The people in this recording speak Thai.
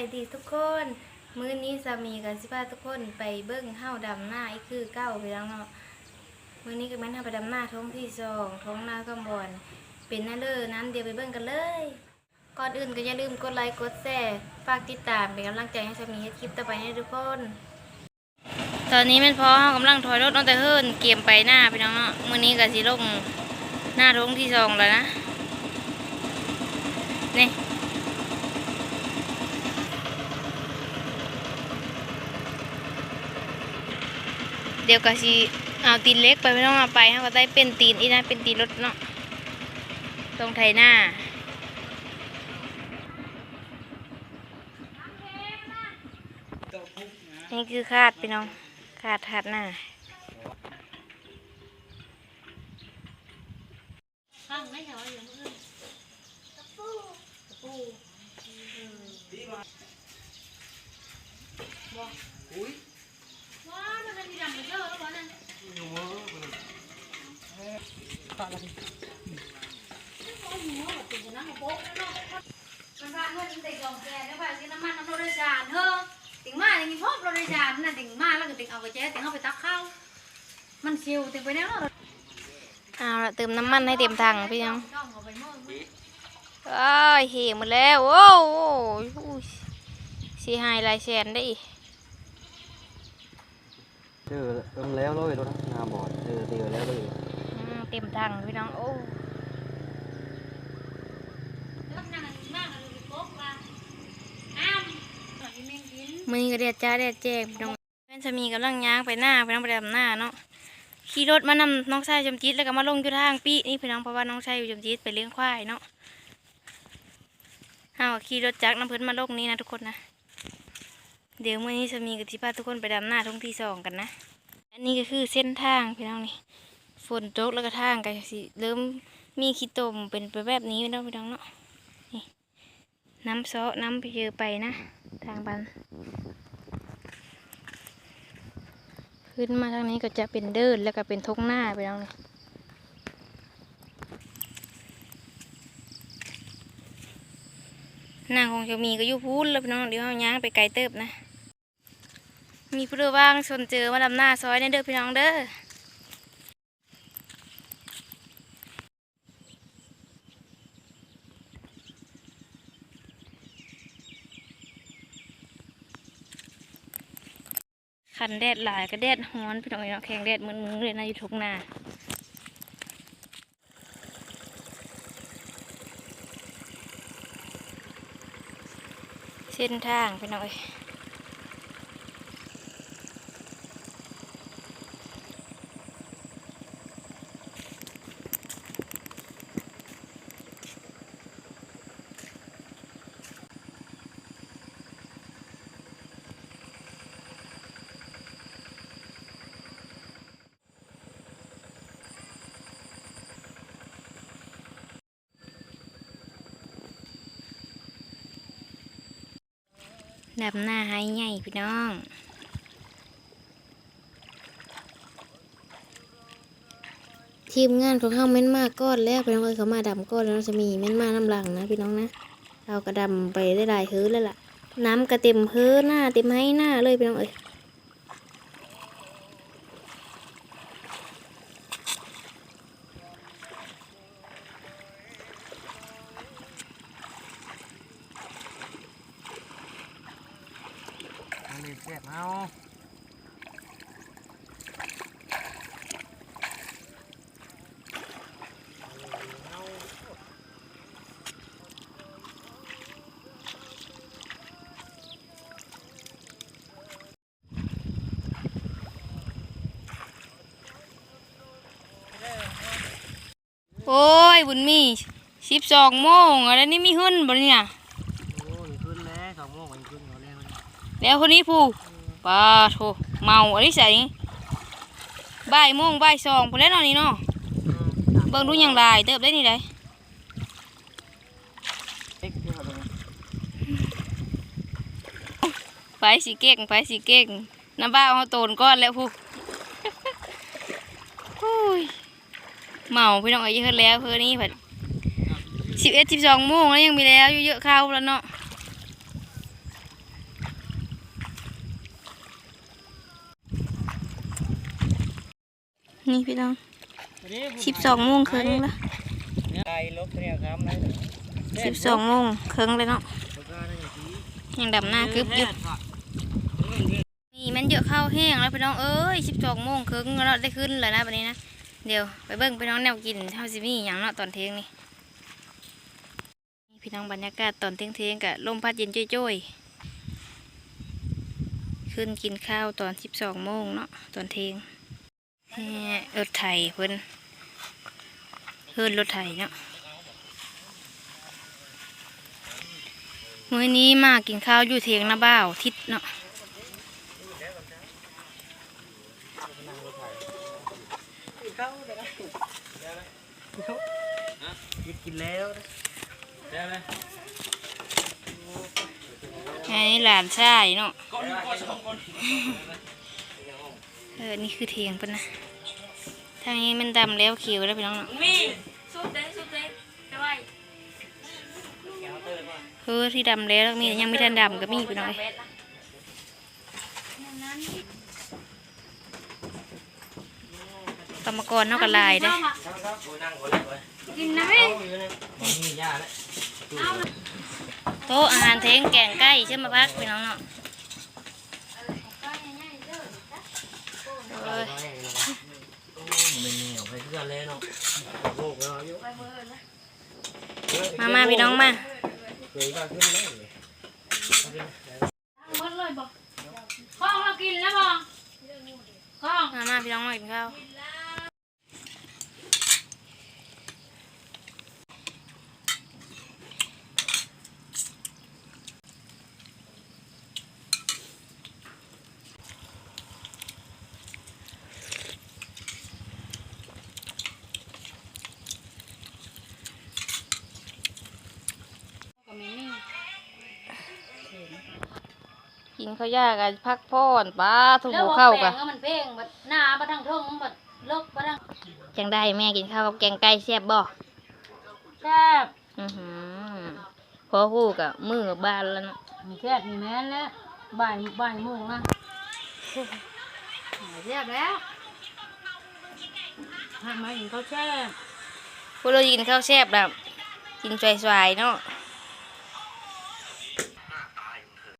ายดีทุกคน มื้อนี้สามีกับสิพาทุกคนไปเบิ้งเฮาดำหน้าอีกคือเก้าไปแล้วเนาะ มื้อนี้ก็แม่นเฮาไปดำหน้าท้องที่สองท้องหน้ากำบอน เป็นนั่นเลยนั้นเดี๋ยวไปเบิ้งกันเลย ก่อนอื่นก็อย่าลืมกดไลค์กดแชร์ฝากติดตามเป็นกำลังใจให้สามีเฮ็ดคลิปต่อไปให้ทุกคน ตอนนี้แม่นพอเฮากำลังถอยรถน้องแต่เฮิรนเกมไปหน้าพี่น้องเนาะ มื้อนี้ก็สิลงหน้าท้องที่สองแล้วนะ นี่ ดี๋ยวก็สิเอาตีนเล็กไปไม่ต้องเอาไปเขาก็ได้เป็นตีนอีนะเป็นตีนรถเนาะตรงไทยหน้านี่คือคาดพี่น้องคาดทัดหน้าข้างไม่เหรออย่างอื่นตะปูตะปูว้ามันเป็นที่ดำมันเยอะแล้ววะนั่น มันพาเงินติดกองแกแล้วไปซื้อน้ำมันน้ำรดยสารเฮ้อติงมาอย่างนี้พบรดยสารน่ะติ่งมาแล้วก็ติงเอาไปแจ๊ติงเอาไปตักข้าวมันเชียวติงไปแล้วเอาละเติมน้ำมันให้เต็มถังพี่น้องต้องเอาไปเมื่อเอ้ยเหี่หมดแล้วโอ้โหอุ้ยสีหายลายแสนได้อีกเจอเอิมแล้วเลยรถน้าบอดเจอเจอแล้วเลย เต็มถังพี่น้อง โอ้แล้วนั่งมากเลยโป๊กว่าอ้าวตอนนี้แม่งกินมือนี้ก็เดียดจ้าเดียดแจ้งพี่น้องเพื่อนสามีกำลังย่างไปหน้าไปน้องไปดำหน้าเนาะขี่รถมานำน้องชายจำจิตแล้วก็มาลงอยู่ทางปีนี่พี่น้องเพราะว่าน้องชายอยู่จำจิตไปเลี้ยงควายเนาะเอาขี่รถจักรน้ำเพิ่นมาลงนี่นะทุกคนนะเดี๋ยวมื่อนี้สามีกับที่พาทุกคนไปดำหน้าท้องที่สองกันนะ อันนี้ก็คือเส้นทางพี่น้องนี่ ฝนตกแล้วก็ทางก็สิเริ่มมีขี้ตมเป็นไปแบบนี้พี่น้องพี่น้องเนาะนี่น้ำซอน้ำไปเยอะไปนะ ทางบันขึ้นมาทางนี้ก็จะเป็นเดินแล้วก็เป็นทงหน้าไปแล้วนี่นางคงจะมีก็ยู่พูดแล้วพี่น้องเดี๋ยวเอาย่างไปไกลเติบนะ มีผู้เดือว่างชนเจอมาดำหน้าซอยในเด้อพี่น้องเด้อ คันแดดหลายก็แดดฮ้อนพี่น้องเนาะแข็งแดดมึนๆเลยนะอยู่ทงหน้าเส้นทางพี่น้องเอ้ย ดำหน้าให้ใหญ่พี่น้องทีมงานของเขาเม่นมากก้อนแล้วพี่น้องเอ้ยเขามาดำก้อนแล้วจะมีเม่นมาน้ำหลังนะพี่น้องนะเรากระดำไปได้หลายเฮือแล้วล่ะ น้ำกระเต็มเฮือหน้าเต็มให้หน้าเลยพี่น้องเอ้ย อันนี้แซ่บเอา โอ้ยบุญมีสิบสองโมงอะไรนี่มีหุ่นบ่เนี่ยโอ้ยขึ้นแล้วสองโมงมันขึ้นเขาแล้วนะแล้วคนนี้ผู้ป้าโถเมาอะไรใส่บ่ายโมงบ่ายสองพอแล้วเนอนนี่เนาะเบิ่งดูอย่างไรเติบได้นี่ได้เอ็กซ์ที่เขาตรงนี้ไปสีเก่งไปสีเก่งน้ำบ้าเอาโตนก้อนแล้วผู้ เมาพี่น้องอายุเพิ่นแล้วเพื่อนี่ผ่านสิบเอ็ดสิบสองโมงแล้วยังมีแล้วเยอะๆเข้าแล้วเนาะนี่พี่น้องสิบสองโมงครึ่งแล้วสิบสองโมงครึ่งเลยเนาะยังดำหน้าคืบอยู่นี่มันเยอะเข้าแห้งแล้วพี่น้องเอ้ยสิบสองโมงครึ่งเราได้ขึ้นเลยนะวันนี้นะ เดี๋ยวไปเบิ่งพี่น้องแนวกินเท่าสิมีอย่างเนาะตอนเที่ยงนี่พี่น้องบรรยากาศตอนเที่ยงเที่ยงกับลมพัดเย็นจ้อยๆขึ้นกินข้าวตอนสิบสองโมงเนาะตอนเที่ยงนี่รถไถเพิ่นเพิ่นรถไถเนาะมื้อนี้มากินข้าวอยู่เทียงนาบ่าวทิศเนาะ กินแล้วได้ไหมอันนี้หลานชายเนาะเออ นี่คือเทียงปะนะ ทางนี้มันดำแล้วเขียวแล้วพี่น้องเนาะมีสุดเด้สุดเด้ไปไว้เออที่ดำแล้วแล้วมียังไม่ทันดำก็มีพี่น้องเอ้ยก รรมกรเท่ากับลายเด้อครับโอ้ยนั่งก่อนเลยเว้ยกินนะแม่เอาอยู่นะมีหญ้าแล้วโต๊ะอาหารเทงแกงไก่เชื่อมาพักพี่น้องเนาะเอ้ยมันเหนียวไปเพื่อนเลยเนาะโลกแล้วอยู่มามาพี่น้องมาเคยก็ขึ้นแล้วหมดเลยบ่ข้องเรากินแล้วบ่ข้องมามาพี่น้องมากินข้าว ก็มีนี่ กินข้าวยากกันพักผ่อนป้าทุกหัวเข้ากันแล้วมันเพ่งบัดหน้าบัดทางเทิงบัดเลิกบัดทางจังได้แม่กินข้าวกับแกงไก่แซ่บบ่แซ่บอือหือพอคู่กับมือบ้านแล้วเนาะมีแซ่บมีแม่นแล้วบ่ายบ่ายโมงนะแซ่บแล้วทำไมถึงเขาแซ่บพวกเรากินข้าวแซ่บแบบกินสวยๆเนาะ